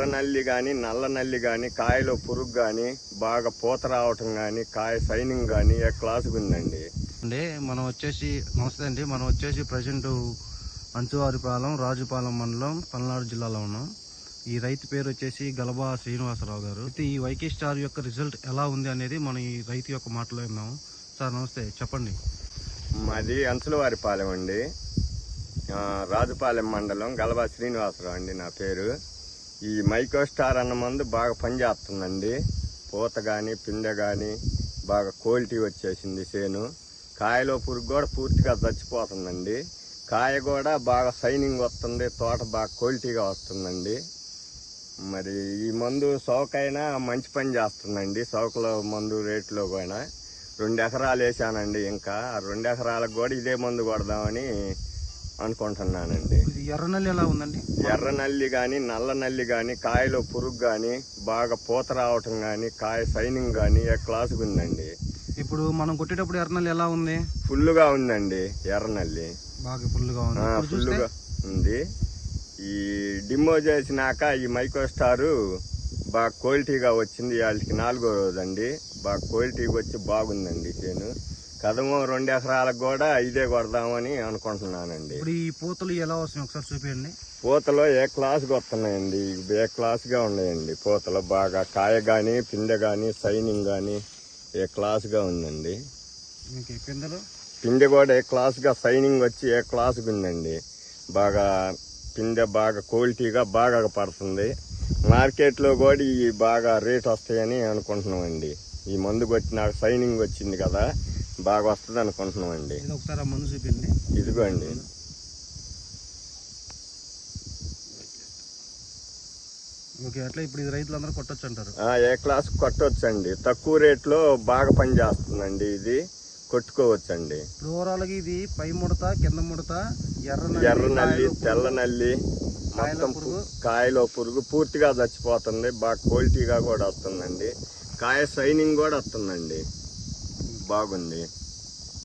ఎర్ర నల్లి కానీ నల్ల నల్లి కానీ కాయలో పురుగు కానీ బాగా పూత రావటం కానీ కాయ సైనింగ్ కానీ ఏ క్లాసుగా ఉందండి అండి మనం వచ్చేసి నమస్తే అండి. మనం వచ్చేసి ప్రజెంట్ అంచువారిపాలెం రాజుపాలెం మండలం పల్నాడు జిల్లాలో ఉన్నాం. ఈ రైతు పేరు వచ్చేసి గలబా శ్రీనివాసరావు గారు. అయితే ఈ వైకే స్టార్ యొక్క రిజల్ట్ ఎలా ఉంది అనేది మనం ఈ రైతు యొక్క మాటలో విన్నాం సార్ నమస్తే. చెప్పండి. మాది అంచులవారిపాలెం అండి. రాజుపాలెం మండలం గలబా శ్రీనివాసరావు అండి నా పేరు. ఈ మైకో స్టార్ అన్న మందు బాగా పనిచేస్తుందండి. పూత కానీ పిందె కానీ బాగా క్వాలిటీ వచ్చేసింది చేను. కాయలో పురుగు కూడా పూర్తిగా చచ్చిపోతుందండి. కాయ కూడా బాగా సైనింగ్ వస్తుంది తోట బాగా క్వాలిటీగా వస్తుందండి. మరి ఈ మందు సౌకైనా మంచి పని చేస్తుందండి. సౌకలో మందు రేట్లో కూడా. రెండు ఎకరాలు వేసానండి ఇంకా. రెండు ఎకరాలకు కూడా ఇదే మందు కొడదామని అనుకుంటున్నానండి. ఇది ఎర్రనల్లి ఎలా ఉందండి? ఎర్ర నల్లి కానీ నల్ల నల్లి కానీ కాయలో పురుగు కానీ బాగా పూత రావటం కానీ కాయ సైనింగ్ కానీ ఏ క్లాసుగా ఉందండి ఇప్పుడు మనం కొట్టేటప్పుడు ఎర్రనల్లి ఎలా ఉంది? ఫుల్గా ఉందండి ఎర్ర నల్లి. బాగా ఫుల్గా ఉంది. ఫుల్గా ఉంది. ఈ డిమో చేసినాక ఈ మైక్రో స్టారు బాగా క్వాలిటీగా వచ్చింది. వాళ్ళకి నాలుగో రోజు అండి బాగా క్వాలిటీగా వచ్చి బాగుందండి చేను. కదమో రెండు ఎకరాలకు కూడా ఇదే కొడదామని అనుకుంటున్నానండి. ఇప్పుడు ఈ పూతలు ఎలా వస్తాయి ఒకసారి చూపించండి పూతలో ఏ క్లాస్గా వస్తున్నాయండి? ఏ క్లాస్గా ఉన్నాయండి? పూతలో బాగా కాయ కానీ పిందె కానీ సైనింగ్ కానీ ఏ క్లాస్గా ఉందండి? మీకు ఈ పిందెలు? పిందె కూడా ఏ క్లాస్గా సైనింగ్ వచ్చి ఏ క్లాస్గా ఉందండి? బాగా పిందె బాగా క్వాలిటీగా బాగా పడుతుంది. మార్కెట్లో కూడా ఈ బాగా రేట్ వస్తాయని అనుకుంటున్నామండి. ఈ మందు కొట్టినాక సైనింగ్ వచ్చింది కదా బాగా వస్తుంది అనుకుంటున్నామండి. ఇది ఒకసారి మందు ఇదిగోండి. ఓకే అట్లా ఇప్పుడు ఇది రైతులందరూ కొట్టొచ్చు అంటారు. ఏ క్లాస్ కొట్టవచ్చండి తక్కువ రేట్లో బాగా పనిచేస్తుందండి ఇది. కొట్టుకోవచ్చండి. ఇప్పుడు ఓవరాల్గా ఇది పై ముడత కింద ముడత ఎర్ర ఎర్ర నల్లి తెల్ల నల్లి మొత్తం కాయలో పురుగు పూర్తిగా చచ్చిపోతుంది. బాగా క్వాలిటీగా కూడా వస్తుందండి. కాయ సైనింగ్ కూడా వస్తుందండి. బాగుంది.